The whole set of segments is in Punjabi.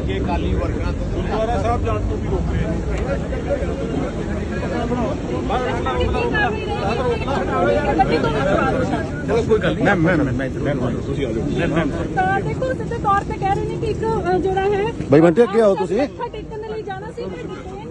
ਗਏ ਕਾਲੀ ਵਰਕਰਾਂ ਤੋਂ ਗੁਰਦੁਆਰਾ ਸਾਹਿਬ ਜਾਣ ਤੋਂ ਵੀ ਰੋਕ ਰਹੇ ਆ ਚਲੋ ਕੋਈ ਗੱਲ ਨਹੀਂ। ਮੈਂ ਮੈਂ ਮੈਂ ਤੁਸੀਂ ਆ ਜਾਓ। ਤਾਂ ਦੇਖੋ ਸਿੱਧੇ ਤੌਰ ਤੇ ਕਹਿ ਰਹੇ ਨੇ ਕਿ ਇੱਕ ਜਿਹੜਾ ਹੈ ਬਈ ਬੰਟੇ, ਅੱਗੇ ਆਓ ਤੁਸੀਂ। ਮੱਥਾ ਟੇਕਣ ਦੇ ਲਈ ਜਾਣਾ ਸੀ ਪਰ ਡਿਟੇਨ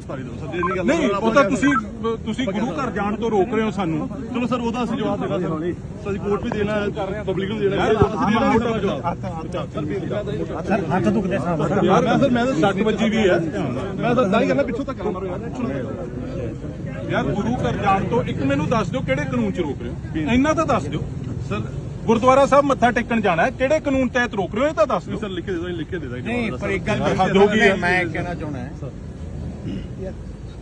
ਗ੍ਰਿਫਤਾਰੀ ਦਿਓ। ਸਰ ਜੇ ਨਹੀਂ ਗੱਲ ਨਹੀਂ ਉਹ ਤਾਂ ਤੁਸੀਂ ਤੁਸੀਂ ਗੁਰੂ ਘਰ ਜਾਣ ਤੋਂ ਰੋਕ ਰਹੇ ਹੋ ਸਾਨੂੰ। ਚਲੋ ਸਰ ਉਹਦਾ ਅਸੀਂ ਜਵਾਬ ਦੇਣਾ ਸਰ। ਅਸੀਂ ਕੋਰਟ ਵੀ ਦੇਣਾ ਪਬਲਿਕ ਨੂੰ ਦੇਣਾ ਸਰ ਹੱਥ ਦੁਖਦੇ ਸਾਹਿਬ ਯਾਰ ਮੈਂ ਸਰ ਮੈਂ ਤਾਂ 60 ਵੱਜੀ ਵੀ ਹੈ। ਮੈਂ ਤਾਂ ਦਾਈ ਕਰਨਾ ਪਿੱਛੋਂ ਤੱਕ ਮਾਰੋ ਯਾਰ ਯਾਰ ਗੁਰੂ ਘਰ ਜਾਣ ਤੋਂ ਇੱਕ ਮੈਨੂੰ ਦੱਸ ਦਿਓ ਕਿਹੜੇ ਕਾਨੂੰਨ 'ਚ ਰੋਕ ਰਹੇ ਹੋ। ਇੰਨਾ ਤਾਂ ਦੱਸ ਦਿਓ। ਸਰ ਗੁਰਦੁਆਰਾ ਸਾਹਿਬ ਮੱਥਾ ਟੇਕਣ ਜਾਣਾ ਹੈ ਕਿਹੜੇ ਕਾਨੂੰਨ ਤਹਿਤ ਰੋਕ ਰਹੇ ਹੋ ਇਹ ਤਾਂ ਦੱਸ ਦਿਓ। ਸਰ ਲਿਖ ਕੇ ਦੇ ਦੋ ਲਿਖ ਕੇ ਦੇ ਦਾਂਗੇ ਨਹੀਂ ਪਰ ਇੱਕ ਗੱਲ ਹੱਦ ਹੋ ਗਈ ਹੈ। ਮੈਂ ਕਹਿਣਾ ਚਾਹੁੰਦਾ ਹੈ। ਯਾਰ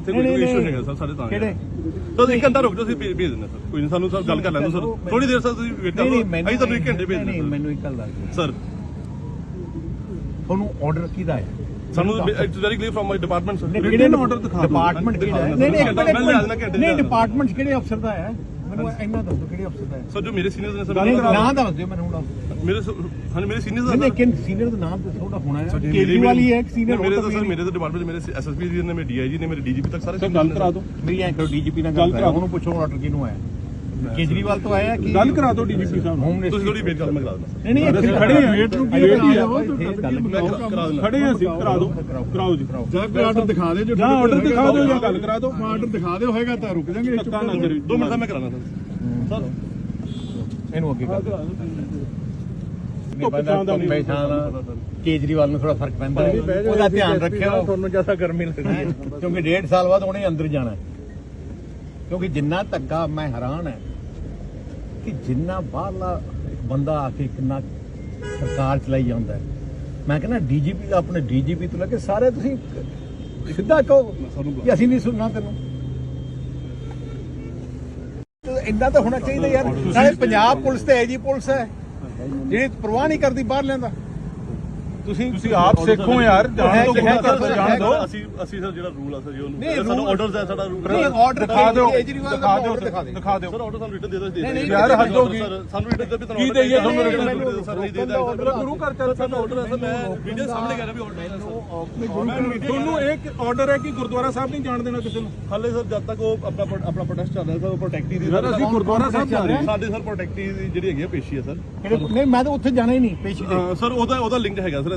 ਇੱਥੇ ਨਹੀਂ, ਕੋਈ ਨਹੀਂ, ਇਸ਼ੂ ਨਹੀਂ। ਹੈਗਾ ਸਰ ਸਾਡੇ ਤਾਂ ਕਿਹੜੇ? ਸਰ ਇੱਕ ਘੰਟਾ ਰੁਕ ਜਾਓ ਅਸੀਂ ਭੇਜ ਦਿੰਦੇ ਸਰ। ਕੋਈ ਨਹੀਂ ਸਾਨੂੰ ਸਰ ਗੱਲ ਕਰ ਲੈਣ ਦਿਓ ਸਰ। ਥੋੜੀ ਦੇਰ ਸਰ ਤੁਸੀਂ ਵੇਟ ਕਰੋ ਨਹੀਂ ਨਹੀਂ ਅਸੀਂ ਤੁਹਾਨੂੰ ਇੱਕ ਘੰਟੇ ਭੇਜ ਨਹੀਂ ਦਿੰਦੇ ਮੈਨੂੰ ਇੱਕ ਗੱਲ ਦੱਸ ਸਰ। ਤੁਹਾਨੂੰ ਆਰਡਰ ਕਿਹਦਾ ਹੈ? ਸਾਨੂੰ it's very clear from my department sir ਕਿਹੜੇ order ਦਿਖਾ ਦਿਓ? ਡਿਪਾਰਟਮੈਂਟ ਕਿਹੜਾ ਹੈ? ਨਹੀਂ ਨਹੀਂ ਨਹੀਂ। ਡਿਪਾਰਟਮੈਂਟ ਕਿਹੜੇ ਅਫਸਰ ਦਾ ਹੈ? ਮੈਨੂੰ ਇੰਨਾ ਦੱਸੋ ਕਿਹੜੇ ਅਫਸਰ ਦਾ ਹੈ? ਸਰ ਜੋ ਮੇਰੇ ਸੀਨੀਅਰਸ ਨੇ ਸਰ ਮੇਰੇ- ਨਾਂ ਦੱਸ ਦਿਓ ਮੈਨੂੰ ਹੁਣ ਮੇਰੇ ਸ- ਹਾਂਜੀ ਮੇਰੇ ਸੀਨੀਅਰਸ ਨੇ ਨਹੀਂ ਕਿਨ ਸੀਨੀਅਰ ਦਾ ਨਾਮ ਤਾਂ ਥੋੜਾ ਹੋਣਾ ਹੈ। ਕੇਜਰੀਵਾਲ ਹੀ ਹੈ ਇੱਕ ਸੀਨੀਅਰ ਮੇਰੇ ਤਾਂ ਸਰ ਮੇਰੇ ਤਾਂ ਡਿਪਾਰਟਮੈਂਟ ਮੇਰੇ ਐਸਐਸਪੀ ਜੀ ਨੇ ਮੇਰੇ ਡੀਆਈਜੀ ਨੇ ਮੇਰੇ ਡੀਜੀਪੀ ਤੱਕ ਸਾਰੇ ਸਰ ਗੱਲ ਕਰਾ ਦਿਓ। ਮੇਰੀ ਐਂ ਕਰੋ ਡੀਜੀਪੀ ਨਾਲ ਗੱਲ ਗੱਲ ਕਰਾ ਕਰਾਓ। ਉਹਨੂੰ ਪੁੱਛੋ ਆਰਡਰ ਕਿਹਨੂੰ ਆਇਆ। ਕੇਜਰੀਵਾਲ ਤੋਂ ਆਇਆ ਕਿ ਗੱਲ ਕਰਾ ਦਿਓ ਡੀਜੀਪੀ ਸਾਹਿਬ ਨੂੰ ਹੋਮ ਤੁਸੀਂ ਥੋੜੀ ਵੇਟ ਕਰ ਮੈਂ ਕਰਾ ਦਿੰਦਾ। ਨਹੀਂ ਨਹੀਂ ਅਸੀਂ ਖੜੇ ਹਾਂ, ਵੇਟ ਗੱਲ ਮੈਂ ਕਰਾ ਕਰਾ ਦਿੰਦਾ। ਖੜੇ ਹਾਂ ਅਸੀਂ ਕਰਾ ਦਿਓ। ਕਰਾਓ ਜੀ। ਜਾਂ ਕੋਈ ਆਰਡਰ ਦਿਖਾ ਦੇ ਜੋ ਆਰਡਰ ਦਿਖਾ ਦਿਓ ਜਾਂ ਗੱਲ ਕਰਾ ਦਿਓ। ਆਰਡਰ ਦਿਖਾ ਦਿਓ ਹੋਏਗਾ ਤਾਂ ਰੁਕ ਜਾਾਂਗੇ ਧੱਕਾ ਨਾ ਕਰਿਓ। ਦੋ ਮਿੰਟ ਦਾ ਮੈਂ ਕਰਾਣਾ ਸਰ ਇਹਨੂੰ ਅੱਗੇ ਕਰ ਦਿਓ। ਕੇਜਰੀਵਾਲ ਨੂੰ ਥੋੜਾ ਫ਼ਰਕ ਪੈਂਦਾ। ਉਹਦਾ ਧਿਆਨ ਰੱਖਿਓ। ਤੁਹਾਨੂੰ ਜ਼ਿਆਦਾ ਗਰਮੀ ਲੱਗਦੀ ਹੈ? ਕਿਉਂਕਿ ਡੇਢ ਸਾਲ ਬਾਅਦ ਉਹਨੇ ਅੰਦਰ ਜਾਣਾ ਹੈ। ਕਿਉਂਕਿ ਜਿੰਨਾ ਧੱਕਾ ਮੈਂ ਹੈਰਾਨ ਹੈ ਕਿ ਜਿੰਨਾ ਬਾਹਰਲਾ ਬੰਦਾ ਆ ਕੇ ਕਿੰਨਾ ਸਰਕਾਰ ਚਲਾਈ ਜਾਂਦਾ ਹੈ। ਮੈਂ ਕਹਿੰਦਾ ਡੀਜੀਪੀ ਦਾ ਆਪਣੇ ਡੀਜੀਪੀ ਤੋਂ ਲੈ ਕੇ ਸਾਰੇ ਤੁਸੀਂ ਸਿੱਧਾ ਕਹੋ ਕਿ ਅਸੀਂ ਨਹੀਂ ਸੁਣਨਾ ਤੈਨੂੰ। ਇੰਨਾ ਤਾਂ ਹੋਣਾ ਚਾਹੀਦਾ ਯਾਰ। ਨਾਲੇ ਪੰਜਾਬ ਪੁਲਿਸ ਤੇ ਐਜੀ ਪੁਲਿਸ ਹੈ ਜਿਹੜੀ ਪਰਵਾਹ ਨਹੀਂ ਕਰਦੀ ਬਾਹਰ ਲੈਂਦਾ ਤੁਸੀਂ ਤੁਸੀਂ ਆਪ ਸਿੱਖੋ ਯਾਰ ਜਾਣ ਤੋਂ ਗੁਰੂ ਘਰ ਤੋਂ ਜਾਣ ਦਿਓ। ਅਸੀਂ ਅਸੀਂ ਸਰ ਜਿਹੜਾ ਰੂਲ ਆ ਸਰ ਜੀ ਉਹਨੂੰ ਸਾਨੂੰ ਆਰਡਰਸ ਹੈ ਸਾਡਾ ਰੂਲ ਨਹੀਂ ਆਰਡਰ ਦਿਖਾ ਦਿਓ ਦਾ ਦਿਖਾ ਦਿਓ ਦਿਖਾ ਦੇ ਦਿਓ। ਸਰ ਆਰਡਰ ਸਾਨੂੰ ਰਿਟਨ ਦੇ ਦੋ ਦੇ ਯਾਰ ਹੱਦ ਹੋ ਗਈ ਸਰ ਸਾਨੂੰ ਰਿਟਨ ਦੇ ਵੀ ਤੁਹਾਨੂੰ ਕੀ ਦੇਈਏ ਤੁਹਾਨੂੰ? ਮੈਨੂੰ ਸਰ ਨਹੀਂ ਦੇਦਾ ਗੁਰੂ ਘਰ ਚੱਲ ਸਾਡਾ ਆਰਡਰ ਹੈ ਸਰ ਮੈਂ ਵੀਡੀਓ ਸਾਹਮਣੇ ਕਰ ਰਿਹਾ ਵੀ ਆਰਡਰ ਹੈ ਸਰ। ਤੁਹਾਨੂੰ ਇੱਕ ਆਰਡਰ ਹੈ ਕਿ ਗੁਰਦੁਆਰਾ ਸਾਹਿਬ ਨਹੀਂ ਜਾਣ ਦੇਣਾ ਕਿਸੇ ਨੂੰ? ਹਾਲੇ ਸਰ ਜਦ ਤੱਕ ਉਹ ਆਪਣਾ ਆਪਣਾ ਪ੍ਰੋਟੈਸਟ ਚੱਲ ਰਿਹਾ ਸਰ ਉਹ ਪ੍ਰੋਟੈਕਟੀ ਦੀ ਯਾਰ ਅਸੀਂ ਗੁਰਦੁਆਰਾ ਸਾਹਿਬ ਜਾ ਰਹੇ ਹਾਂ। ਸਾਡੇ ਸਰ ਪ੍ਰੋਟੈਕਟੀ ਦੀ ਜਿਹੜੀ ਹੈਗੀ ਆ ਪੇਸ਼ੀ ਹੈ ਸਰ। ਨਹੀਂ ਮੈਂ ਤਾਂ ਉੱਥੇ ਜਾਣਾ ਹੀ ਨਹੀਂ ਪੇਸ਼ੀ ਸਰ ਉਹਦਾ ਉਹਦਾ ਲਿੰਕ ਹੈਗਾ ਸਰ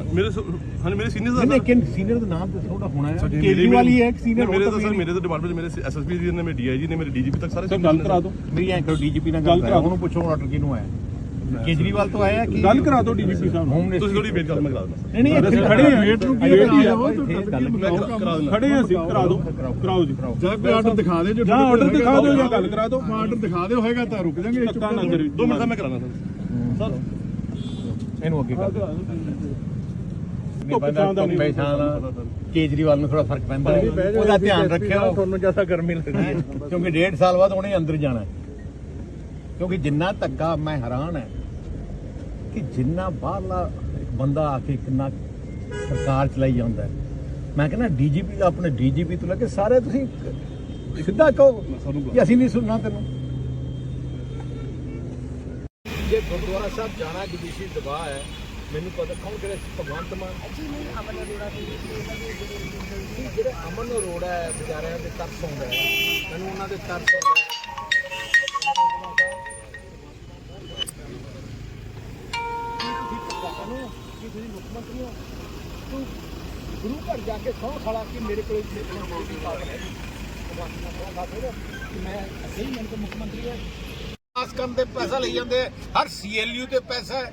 ਮੇਰੇ ਹਾਂਜੀ ਮੇਰੇ ਸੀਨੀਅਰਸ ਨਹੀਂ ਦਾ ਨਹੀਂ ਕਿਨ ਸੀਨੀਅਰ ਦਾ ਨਾਮ ਦੱਸੋ ਉਹਦਾ ਹੋਣਾ ਹੈ। ਕੇਜਰੀਵਾਲ ਹੀ ਹੈ ਇੱਕ ਸੀਨੀਅਰ ਮੇਰੇ ਤਾਂ ਸਰ ਮੇਰੇ ਤਾਂ ਡਿਪਾਰਟਮੈਂਟ ਮੇਰੇ ਐਸਐਸਪੀ ਜੀ ਨੇ ਮੇਰੇ ਡੀਆਈਜੀ ਨੇ ਮੇਰੇ ਡੀਜੀਪੀ ਤੱਕ ਸਾਰੇ ਸਰ ਗੱਲ ਕਰਾ ਦਿਓ। ਮੇਰੀ ਐਂ ਕਰੋ ਡੀਜੀਪੀ ਨਾਲ ਗੱਲ ਗੱਲ ਕਰਾ ਉਹਨੂੰ ਪੁੱਛੋ ਆਰਡਰ ਕਿਹਨੂੰ ਆਇਆ। ਕੇਜਰੀਵਾਲ ਤੋਂ ਆਇਆ ਕਿ ਗੱਲ ਕਰਾ ਦਿਓ ਡੀਜੀਪੀ ਸਾਹਿਬ ਨੂੰ। ਤੁਸੀਂ ਥੋੜੀ ਵੇਟ ਕਰੋ ਮੈਂ ਕਰਾ ਦਿੰਦਾ। ਨਹੀਂ ਨਹੀਂ ਅਸੀਂ ਖੜੇ ਹਾਂ ਵੇਟ ਨੂੰ ਕੀ ਹੀ ਕਰਾ- ਕਰਾ ਦਿੰਦਾ। ਖੜੇ ਹਾਂ ਅਸੀਂ ਕਰਾ ਦਿਓ। ਕਰਾਓ। ਜੀ। ਜਾਂ ਕੋਈ ਆਰਡਰ ਦਿਖਾ ਦੇ ਜੋ ਆਰਡਰ ਦਿਖਾ ਦਿਓ ਜਾਂ ਗੱਲ ਕਰਾ ਦਿਓ। ਆਰਡਰ ਦਿਖਾ ਦਿਓ ਹੋਏਗਾ ਤਾਂ ਰੁਕ ਜਾਾਂਗੇ ਦੋ ਮਿੰਟ ਦਾ ਮੈਂ ਕਰਾਣਾ ਸਰ। ਇਹਨੂੰ ਅੱਗੇ ਕਰ ਦਿਓ ਧੁੱਪ ਛਾਂ ਕੇਜਰੀਵਾਲ ਨੂੰ ਥੋੜਾ ਫ਼ਰਕ ਪੈਂਦਾ। ਉਹਦਾ ਧਿਆਨ ਰੱਖਿਓ। ਤੁਹਾਨੂੰ ਜ਼ਿਆਦਾ ਗਰਮੀ ਲੱਗਦੀ ਹੈ। ਕਿਉਂਕਿ ਡੇਢ ਸਾਲ ਬਾਅਦ ਉਹਨੇ ਅੰਦਰ ਜਾਣਾ ਹੈ। ਕਿਉਂਕਿ ਜਿੰਨਾ ਧੱਕਾ ਮੈਂ ਹੈਰਾਨ ਹੈ ਕਿ ਜਿੰਨਾ ਬਾਹਰਲਾ ਇੱਕ ਬੰਦਾ ਆ ਕੇ ਕਿੰਨਾ ਸਰਕਾਰ ਚਲਾਈ ਜਾਂਦਾ ਮੈਂ ਕਹਿੰਦਾ ਡੀਜੀਪੀ ਦਾ ਆਪਣੇ ਡੀਜੀਪੀ ਤੋਂ ਲੈ ਕੇ ਸਾਰੇ ਤੁਸੀਂ ਸਿੱਧਾ ਕਹੋ ਕਿ ਅਸੀਂ ਨਹੀਂ ਸੁਣਨਾ ਤੈਨੂੰ। ਜੇ ਗੁਰਦੁਆਰਾ ਸਾਹਿਬ ਜਾਣਾ ਜੁਡੀਸ਼ੀ ਦਬਾਅ ਹੈ ਮੈਨੂੰ ਪਤਾ ਕੌਣ ਕਿਹੜੇ ਭਗਵੰਤ ਮਾਨ। ਜੀ ਨਹੀਂ ਅਮਨ ਅਰੋੜਾ ਜਿਹੜੇ ਅਮਨ ਅਰੋੜਾ ਹੈ ਵਿਚਾਰਿਆਂ ਦੇ ਤਰਸ ਆਉਂਦਾ ਹੈ। ਮੈਨੂੰ ਉਹਨਾਂ ਦੇ ਤਰਸ ਆਉਂਦਾ ਹੈ। ਕੀ ਤੁਸੀਂ ਮੁੱਖ ਮੰਤਰੀ ਹੋ ਤੂੰ ਗੁਰੂ ਘਰ ਜਾ ਕੇ ਸੌਂ ਖੜਾ ਕਿ ਮੇਰੇ ਕੋਲ ਇੱਥੇ ਕੋਈ ਬਾਤ ਹੈ ਭਗਵੰਤ ਮਾਨ ਕੋਲ ਬਾਤ ਹੈ ਕਿ ਮੈਂ ਸਹੀ ਮੈਨੂੰ ਤਾਂ ਮੁੱਖ ਮੰਤਰੀ ਹੈ। ਪਾਸ ਕਰਨ ਤੇ ਪੈਸਾ ਲਈ ਜਾਂਦੇ। ਹਰ ਸੀਐਲਯੂ ਤੇ ਪੈਸਾ ਹੈ।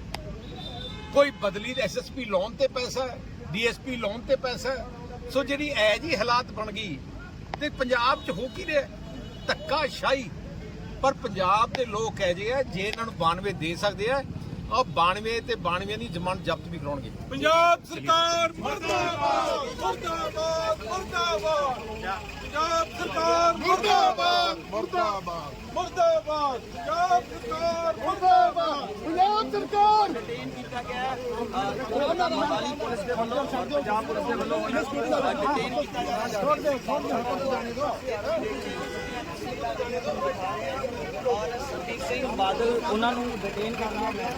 ਕੋਈ ਬਦਲੀ ਦੇ ਐਸਐਸਪੀ ਲੋਨ ਤੇ ਪੈਸਾ ਹੈ ਡੀਐਸਪੀ ਲੋਨ ਤੇ ਪੈਸਾ ਹੈ। ਸੋ ਜਿਹੜੀ ਐ ਜੀ ਹਾਲਾਤ ਬਣ ਗਈ ਤੇ ਪੰਜਾਬ 'ਚ ਹੋ ਕੀ ਰਿਹਾ ਧੱਕਾ ਸ਼ਾਹੀ ਪਰ ਪੰਜਾਬ ਦੇ ਲੋਕ ਕਹਿ ਜੇ ਆ, ਜੇ ਇਹਨਾਂ ਨੂੰ 92 ਦੇ ਸਕਦੇ ਆ ਉਹ 92 ਤੇ 92 ਦੀ ਜ਼ਮਾਨਤ ਜ਼ਬਤ ਵੀ ਕਰਾਉਣਗੇ। ਪੰਜਾਬ ਸਰਕਾਰ ਮੁਰਦਾਬਾਦ ਮੁਰਦਾਬਾਦ। ਪੰਜਾਬ ਸਰਕਾਰ ਮੁਰਦਾਬਾਦ। ਮੁਰਦਾਬਾਦ। ਮੁਰਦਾਬਾਦ। ਪੰਜਾਬ ਸਰਕਾਰ ਮੁਰਦਾਬਾਦ। ਪੰਜਾਬ ਸਰਕਾਰ। ਸੁਖਬੀਰ ਸਿੰਘ ਬਾਦਲ ਉਹਨਾਂ ਨੂੰ ਡਿਟੇਨ ਕਰਨਾ ਹੈ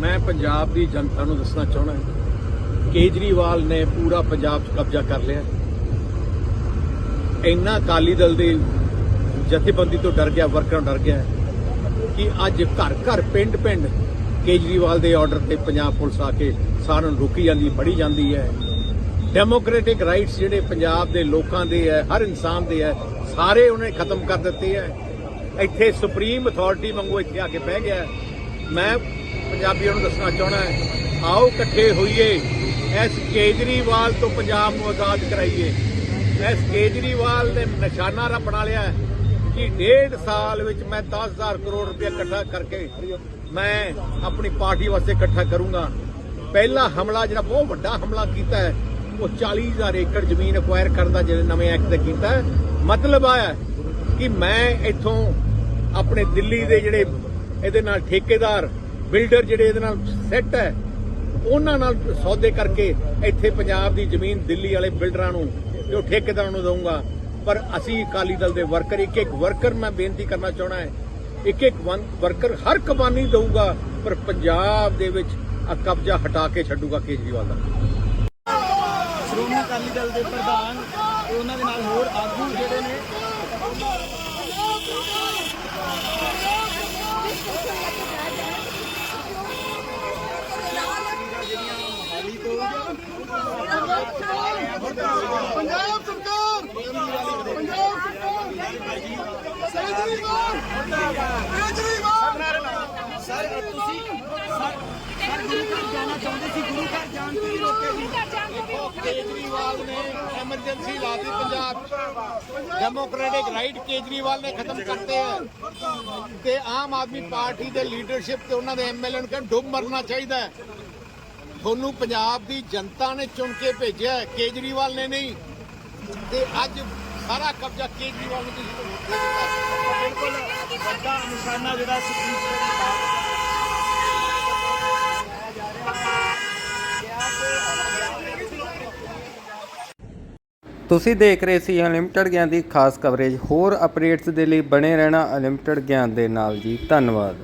ਮੈਂ ਪੰਜਾਬ ਦੀ ਜਨਤਾ ਨੂੰ ਦੱਸਣਾ ਚਾਹੁੰਦਾ ਕੇਜਰੀਵਾਲ ਨੇ ਪੂਰਾ ਪੰਜਾਬ 'ਚ ਕਬਜ਼ਾ ਕਰ ਲਿਆ। ਇੰਨਾ ਅਕਾਲੀ ਦਲ ਦੀ ਜਥੇਬੰਦੀ ਤੋਂ ਡਰ ਗਿਆ, ਵਰਕਰਾਂ ਡਰ ਗਿਆ ਕਿ ਅੱਜ ਘਰ ਘਰ, ਪਿੰਡ ਪਿੰਡ ਕੇਜਰੀਵਾਲ ਦੇ ਆਰਡਰ ਤੇ ਪੰਜਾਬ ਪੁਲਿਸ ਆ ਕੇ ਸਾਰਿਆਂ ਨੂੰ ਰੋਕੀ ਜਾਂਦੀ, ਫੜੀ ਜਾਂਦੀ ਹੈ। ਡੈਮੋਕ੍ਰੈਟਿਕ ਰਾਈਟਸ ਜਿਹੜੇ ਪੰਜਾਬ ਦੇ ਲੋਕਾਂ ਦੇ ਹੈ, ਹਰ ਇਨਸਾਨ ਦੇ ਹੈ, ਸਾਰੇ ਉਹਨੇ ਖਤਮ ਕਰ ਦਿੱਤੇ ਹੈ। ਇੱਥੇ ਸੁਪਰੀਮ ਅਥਾਰਟੀ ਵਾਂਗੂ ਇੱਥੇ ਆ ਕੇ ਬਹਿ ਗਿਆ। ਮੈਂ ਪੰਜਾਬੀਆਂ ਨੂੰ ਦੱਸਣਾ ਚਾਹਣਾ ਹੈ, ਆਓ ਇਕੱਠੇ ਹੋਈਏ, ਇਸ ਕੇਜਰੀਵਾਲ ਤੋਂ ਪੰਜਾਬ ਨੂੰ ਆਜ਼ਾਦ ਕਰਾਈਏ। ਇਸ ਕੇਜਰੀਵਾਲ ਨੇ ਨਿਸ਼ਾਨਾ ਰ ਬਣਾ ਲਿਆ ਕਿ ਡੇਢ ਸਾਲ ਵਿੱਚ ਮੈਂ 10000 ਕਰੋੜ ਰੁਪਏ ਇਕੱਠਾ ਕਰਕੇ ਮੈਂ ਆਪਣੀ ਪਾਰਟੀ ਵਾਸਤੇ ਇਕੱਠਾ ਕਰੂੰਗਾ। ਪਹਿਲਾ ਹਮਲਾ ਜਿਹੜਾ ਬਹੁਤ ਵੱਡਾ ਹਮਲਾ ਕੀਤਾ ਹੈ, ਉਹ 40000 ਏਕੜ ਜ਼ਮੀਨ ਅਕਵਾਇਰ ਕਰਨ ਦਾ ਜਿਹੜੇ ਨਵੇਂ ਐਕਟ ਤੇ ਕੀਤਾ ਮਤਲਬ ਆ ਕਿ ਮੈਂ ਇੱਥੋਂ ਆਪਣੇ ਦਿੱਲੀ ਦੇ ਜਿਹੜੇ ਇਹਦੇ ਨਾਲ ਠੇਕੇਦਾਰ, ਬਿਲਡਰ ਜਿਹੜੇ ਇਹਦੇ ਨਾਲ ਸੈੱਟ ਹੈ, ਉਹਨਾਂ ਨਾਲ ਸੌਦੇ ਕਰਕੇ ਇੱਥੇ ਪੰਜਾਬ ਦੀ ਜ਼ਮੀਨ ਦਿੱਲੀ ਵਾਲੇ ਬਿਲਡਰਾਂ ਨੂੰ ਤੇ ਠੇਕੇਦਾਰਾਂ ਨੂੰ ਦਊਂਗਾ। ਪਰ ਅਸੀਂ ਅਕਾਲੀ ਦਲ ਦੇ ਵਰਕਰ ਇੱਕ ਇੱਕ ਵਰਕਰ ਮੈਂ ਬੇਨਤੀ ਕਰਨਾ ਚਾਹਣਾ ਹੈ ਇੱਕ ਇੱਕ ਵਰਕਰ ਹਰ ਕਮਾਨੀ ਦਊਗਾ, ਪਰ ਪੰਜਾਬ ਦੇ ਵਿੱਚ ਕਬਜ਼ਾ ਹਟਾ ਕੇ ਛੱਡੂਗਾ ਕੇਜਰੀਵਾਲ ਦਾ। ਸ਼੍ਰੋਮਣੀ ਅਕਾਲੀ ਦਲ ਦੇ ਪ੍ਰਧਾਨ, ਉਹਨਾਂ ਦੇ ਨਾਲ ਹੋਰ ਆਗੂ ਜਿਹੜੇ ਨੇ ਪੰਜਾਬ ਸਰਕਾਰ ਪੰਜਾਬ ਸਰਕਾਰ ਕੇਜਰੀਵਾਲ ਕੇਜਰੀਵਾਲ ਸਰ ਤੁਸੀਂ ਸਰ ਗੁਰੂ ਘਰ ਜਾਣਾ ਚਾਹੁੰਦੇ ਸੀ ਗੁਰੂ ਘਰ ਜਾਣ ਤੋਂ ਹੀ ਰੋਕੇ ਗੁਰੂ ਕੇਜਰੀਵਾਲ ਨੇ ਐਮਰਜੈਂਸੀ ਲਾਤੀ ਪੰਜਾਬ 'ਚ ਡੈਮੋਕ੍ਰੈਟਿਕ ਰਾਈਟ ਕੇਜਰੀਵਾਲ ਨੇ ਖਤਮ ਕਰਤੇ ਹੈ ਤੇ ਆਮ ਆਦਮੀ ਪਾਰਟੀ ਦੇ ਲੀਡਰਸ਼ਿਪ ਤੇ ਉਹਨਾਂ ਦੇ ਐਮਐਲਏ ਨੂੰ ਕਹਿੰਦੇ ਡੁੱਬ ਮਰਨਾ ਚਾਹੀਦਾ ਤੁਹਾਨੂੰ ਪੰਜਾਬ ਦੀ ਜਨਤਾ ਨੇ ਚੁਣ ਕੇ ਭੇਜਿਆ ਕੇਜਰੀਵਾਲ ਨੇ ਨਹੀਂ ਤੇ ਅੱਜ ਸਾਰਾ ਕਬਜ਼ਾ ਕੇਜਰੀਵਾਲ ਨੂੰ ਤੁਸੀਂ ਬਿਲਕੁਲ ਵੱਡਾ ਨਿਸ਼ਾਨਾ ਜਿਹੜਾ ਸੁਪਰੀਮ ਕੋਰਟ ਤੁਸੀਂ ਦੇਖ ਰਹੇ ਸੀ ਅਨਲਿਮਟਿਡ ਗਿਆਨ ਦੀ ਖਾਸ ਕਵਰੇਜ ਹੋਰ ਅਪਡੇਟਸ ਦੇ ਲਈ ਬਣੇ ਰਹਿਣਾ ਅਨਲਿਮਟਿਡ ਗਿਆਨ ਦੇ ਨਾਲ ਜੀ। ਧੰਨਵਾਦ।